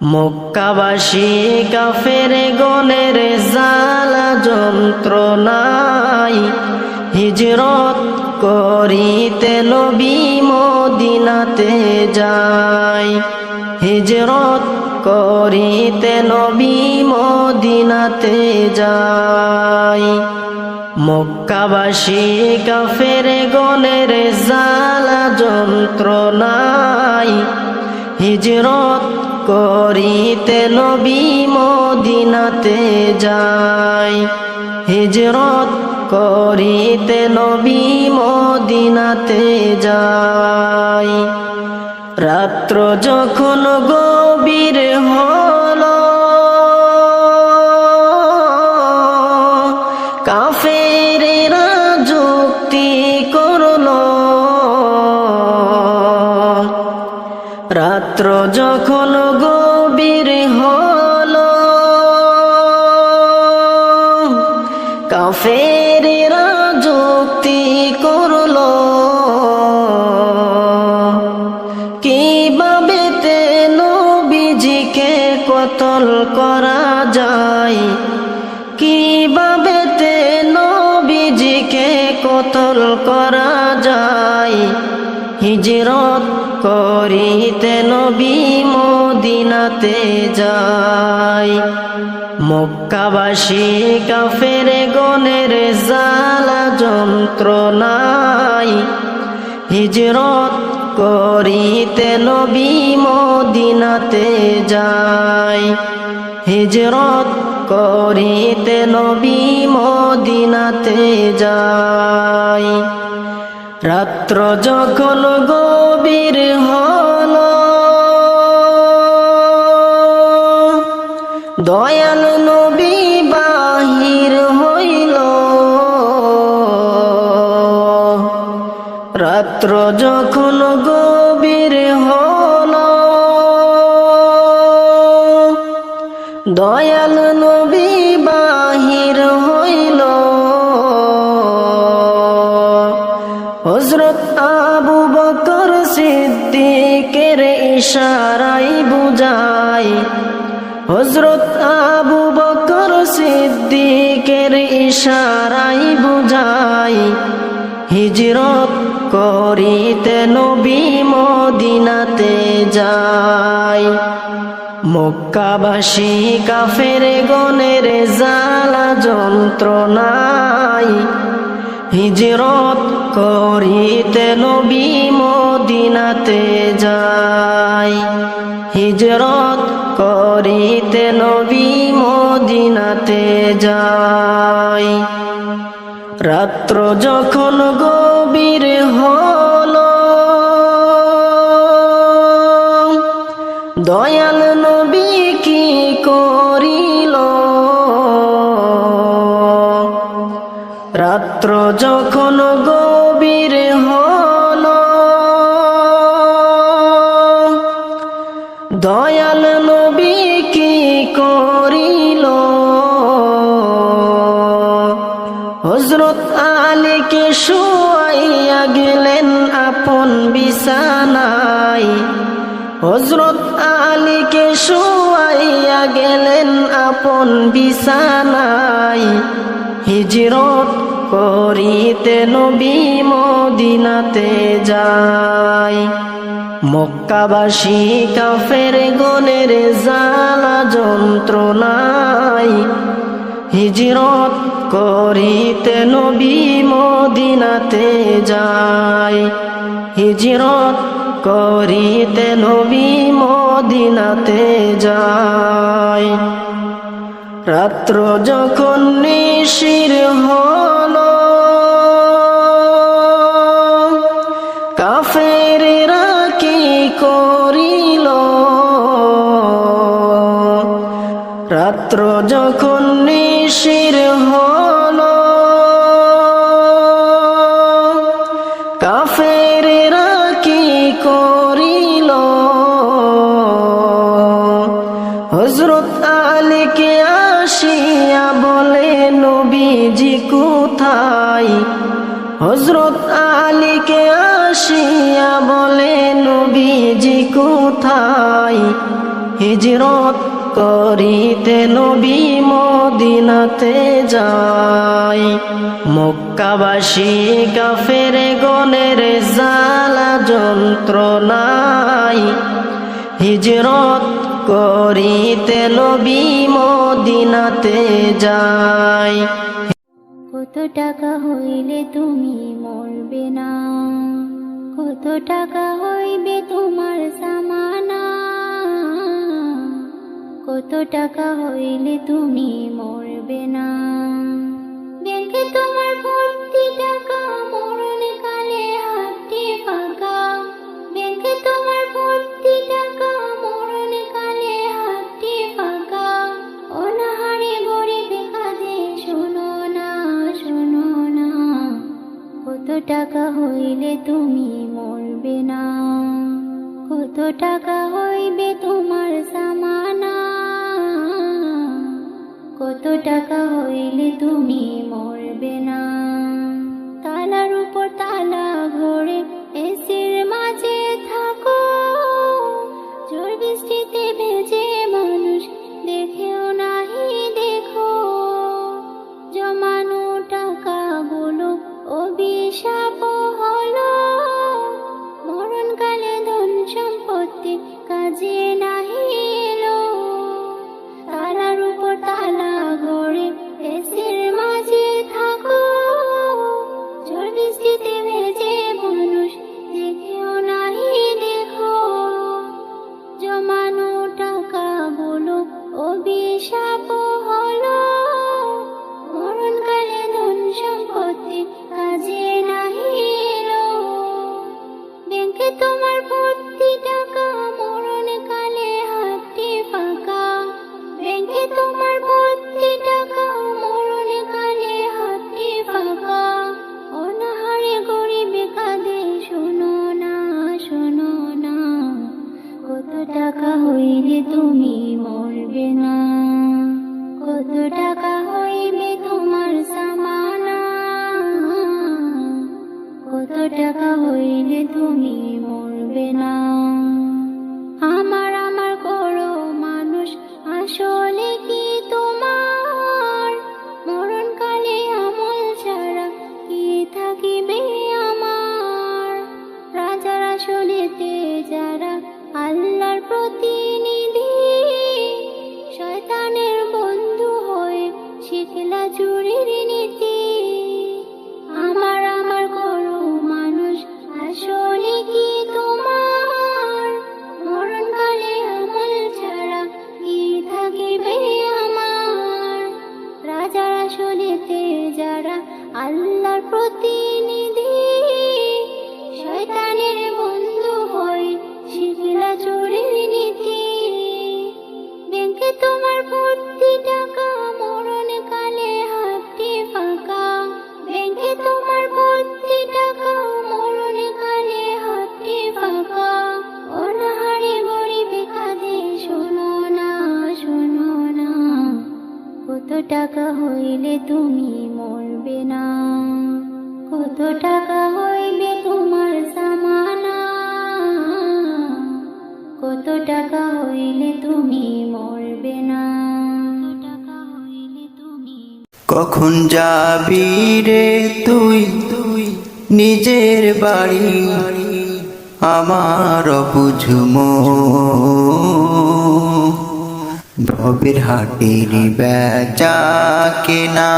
মক্কাবাসী কাফের গনের জালা যন্ত্রণাই হিজরত করিতে নবী মদিনাতে যায়। হিজরত করিতে নবী মদিনাতে যায়। মক্কাবাসী কাফের গনের জালা যন্ত্রণাই হিজরত করিতে নবী মদিনাতে যায় হিজরত করিতে নবী মদিনাতে যায় রাত্র যখন গভীর হল করা যায়? কীভাবে তে নবীজিকে কতল করা যায়? হিজরত করিতে নবী মদিনাতে যায়। মক্কাবাসী কাফের গনের জালা যন্ত্রণাই হিজরত করিতে নবী মদিনাতে যায়। হিজরত করিতে নবী মদিনাতে যায় রাত্র যখন গভীর হল, দয়াল নবী বাহির হইল। রাত্র যখন ইশারাই বুঝাই। হজরত আবু বকর সিদ্দিকের ইশারাই বুঝাই। হিজরত করিতে নবী মদিনাতে যায় মক্কাবাসী কাফের গনের জালা যন্ত্রণাই হিজরত করিতে নবী মদিনাতে যায় হিজরত করিতে নবী মদিনাতে যায় রাত্র যখন গভীর হল, দয়াল নবী কি করিল যখন গভীর হল, দয়াল নবী কি করিল? হজরত আলীকে শুয়াইয়া গেলেন আপন বিছানায়। হজরত আলীকে শুয়াইয়া গেলেন আপন বিছানায়। হিজরত করিতে নবী মদিনাতে যায় মক্কাবাসী কাফের গনের জালা যন্ত্রণায় হিজরত করিতে নবী মদিনাতে যায় হিজরত করিতে নবী মদিনাতে যায় রাত্র যখন নিশির হল রাত্র যখন নিশির হল, কাফেরেরা কি করিল? হজরত আলীকে আসিয়া বলে, নবীজি কোথায়? হজরত আলীকে আসিয়া বলে, নবীজি কোথায়? হিজরত করিতে নবী মদিনাতে যায় মক্কাবাসী কাফের গনের জালা যন্ত্রণায় হিজরত করিতে নবী মদিনাতে যায় কত টাকা হইলে তুমি মরবে না? কত টাকা হইবে তোমার সামানা কত টাকা হইলে তুমি মরবে না? ব্যাংকে তোমার ভর্তি টাকা, মরণ কালে হাতটি ফাঁকা। ব্যাংকে তোমার ভর্তি টাকা, মরণ কালে হাতটি ফাঁকা। অনাহারে গরিব কাঁদে, শোনো না শোনো না। কত টাকা হইলে তুমি মরবে না? কত টাকা টাকা হইলে তুমি আসলেতে যারা আল্লাহর প্রতিনিধি শয়তানের বন্ধু হয়ে শিখলা চুরির কখন যাবি রে তুই? তুই নিজের বাড়ি, আমার বুঝম ভবের হাটের বেচা কেনা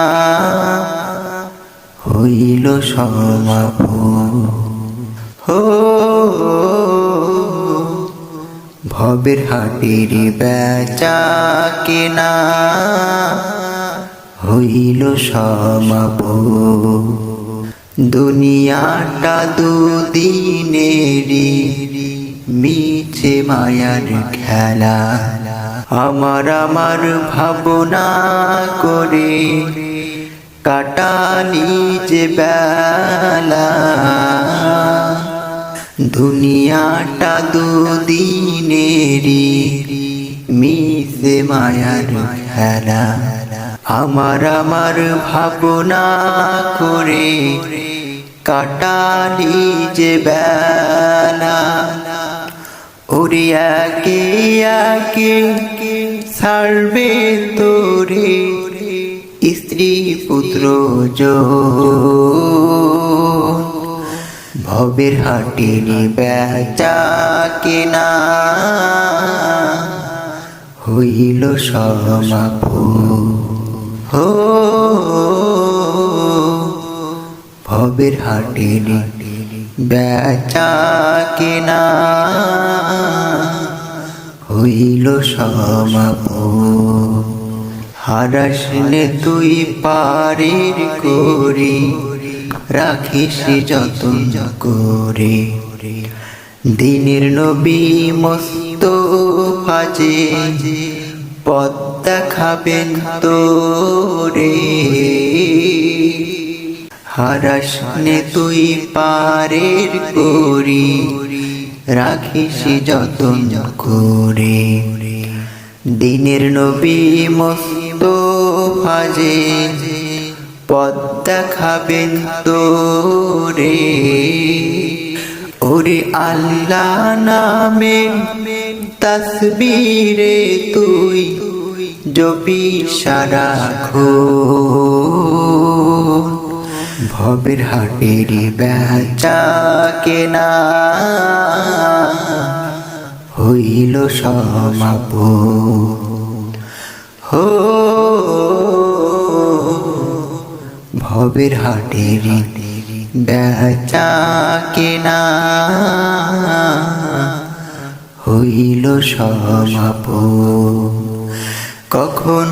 হইল সমাপ হো, ভবের হাটের বেচা কেনা হইল সমাপ দুনিয়াটা দুদিনেরই মিছে মায়ার খেলা। আমার আমার ভাবনা করে কাটালি যে বেলা। দুনিয়াটা দুদিনেরই মিশে মায়ার খেলা। আমার আমার ভাবনা করে কাটালি যে বেলা। ওরে একে একে ছাড়বে তোরে স্ত্রী পুত্র ভবের হাটিনি বেচা কেনা হইল সমাপ হো ভবের হাটিনি বেচা কেনা হইল সমাপ হারাসনে তুই পারের করি, রাখিস যতন করে। দিনের নবী মস্ত ফাজে পদ দেখাবেন তোরে। হারাসনে তুই পারের করি, রাখিস যতন করে। দিনের নবী মস্ত ফাজে পদ দেখাবেন তোরে। ওরে আল্লাহ নামে তসবিরে তুই জবি সারা খো ভবের হাটের বেচা কেনা হইল সমাপ হো, ভবের হাটের বেচা কেনা হইল সমাপ কখন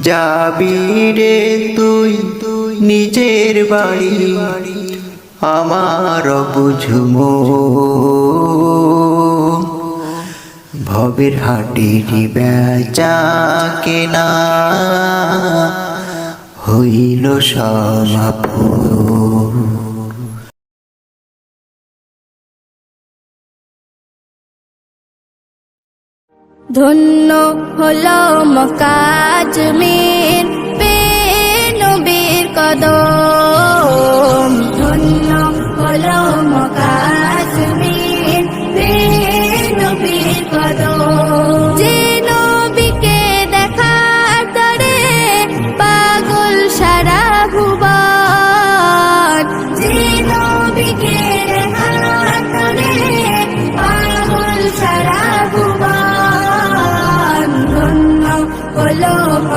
যাবি রে তুই? তুই নিজের বাড়ি আমার বুঝমো ভবের হাটের বেচা কেনা হইল সমাপ ধন্য হলো মকাজমির নবীর কদম।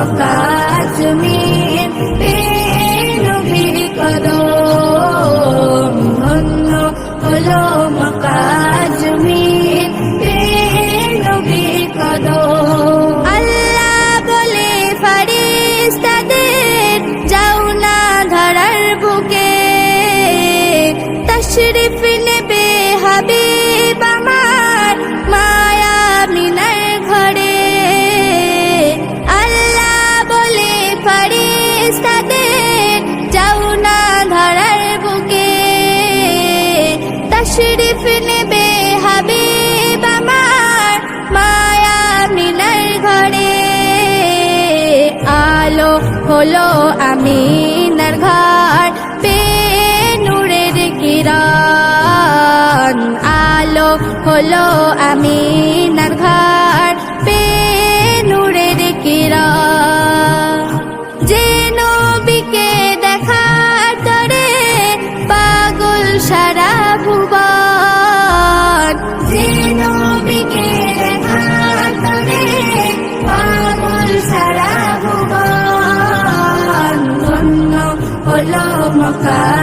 হলো মকাজমির হলো আমিনার ঘর। পে নূরের কিরণ আলো হলো আমিনার হলো মকাজমির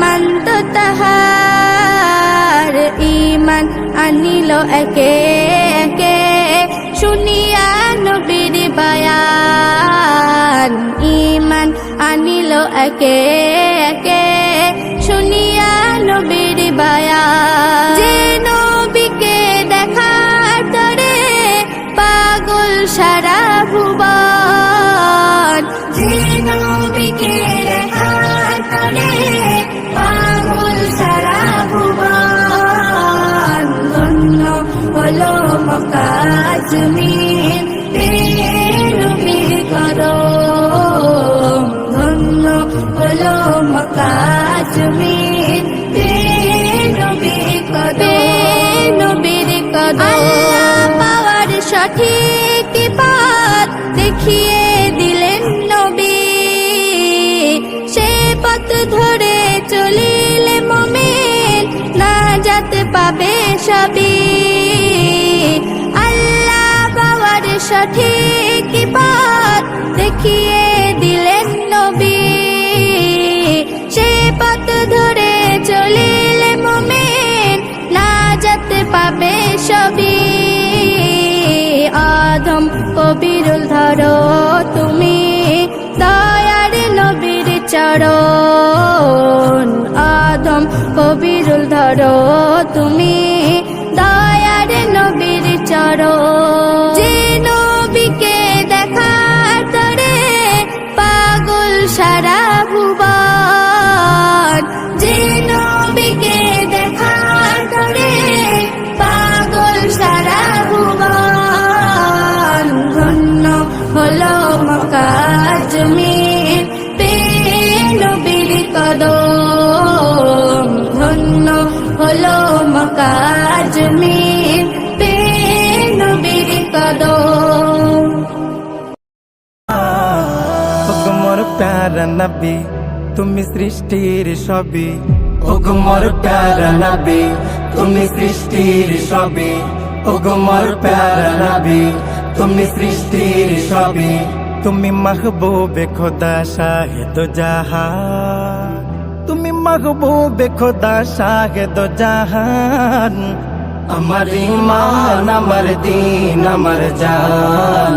মানত তাহার ইমান আনিল একে একে। শুনিয়া বায়ান ইমান আনিল একে একে। শুনিয়া নবীর বায়ান, যে নবীকে দেখার তরে পাগল সারা ভুবন। নবীকে দেখার তরে পাবে সবই। আল্লাহ পাওয়ার সঠিক পথ দেখিয়ে দিলেন নবী। সে পথ ধরে চলিলে মমিন না যেতে পাবে সবই। আদম কবিরুল ধরো তুমি, দয়ার নবীর চরণ। আদম কবিরুল ধরো তুমি, দয়ার নবীর চর। যে নবীকে দেখার তরে পাগল সারা ভুবন, যে নবীকে নবী, তুমি সৃষ্টির সবই ওগমর প্যারা নবী, তুমি সৃষ্টির সবই ওগমর প্যারা নবী, তুমি সৃষ্টির সবই তুমি মাহবুবে খোদা শাহেদ জাহা তুমি মাহবুবে খোদা শাহেদ জাহান। আমার ইমান আমার দিন, আমার জান।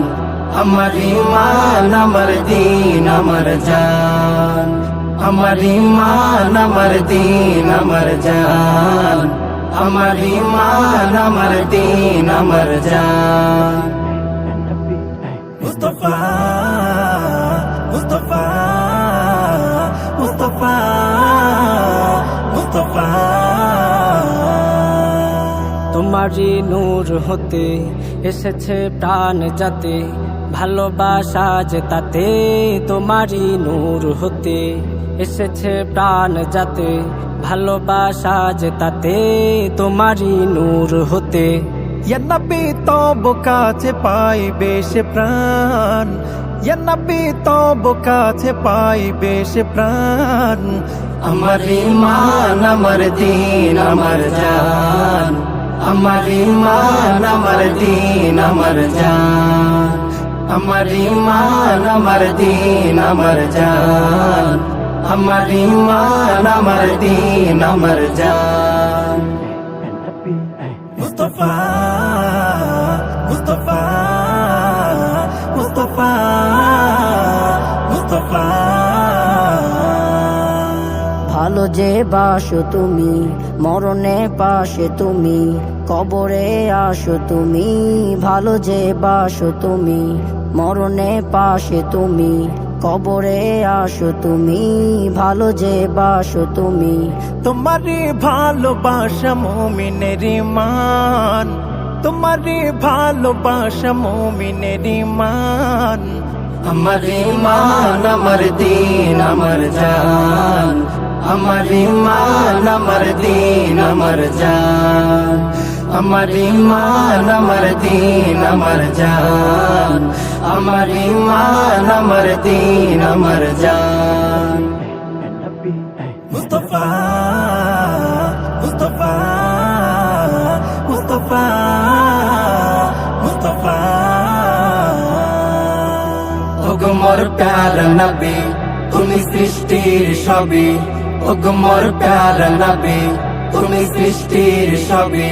আমার ইমান আমার দিন আমার জান আমার ইমান আমার দিন আমার জান আমার ইমান আমার দিন আমার জান মুস্তফা তোমারই নূর হতে এসেছে প্রাণ যাতে ভালোবাসা যে তাতে তোমারই নূর হতে এসেছে প্রাণ যাতে ভালোবাসা যে তাতে তোমারই নূর হতে। নবী তব কাছে পাই সে প্রাণ নবী তব কাছে পাই সে প্রাণ। আমার ইমান আমার দিন আমার জান। আমার ইমান আমার দিন আমার জান আমার ইমান আমার দিন আমার জান আমার ইমান আমার দিন আমার জান মুস্তফা মুস্তফা মুস্তফা মুস্তফা ভালো যে বাসো তুমি, মরণে পাশে তুমি কবরে আসো তুমি ভালো যে বাসো তুমি মরণে পাশে তুমি কবরে আসো তুমি ভালো যে বাসো তুমি। তোমারে ভালোবাসা মোমিনের মান তোমারে ভালোবাসা মোমিনের মান আমার ইমান আমার দিন আমার জান। আমার ইমান আমার দিন আমার জান। আমার ইমান আমার দিন আমার জান আমার ইমান আমার দিন আমার জান মুস্তফা মুস্তফা মুস্তফা মুস্তফা ওগমর প্যার নবী তুমি সৃষ্টির সবই ওগমর প্যার নবী তুমি সৃষ্টির সবই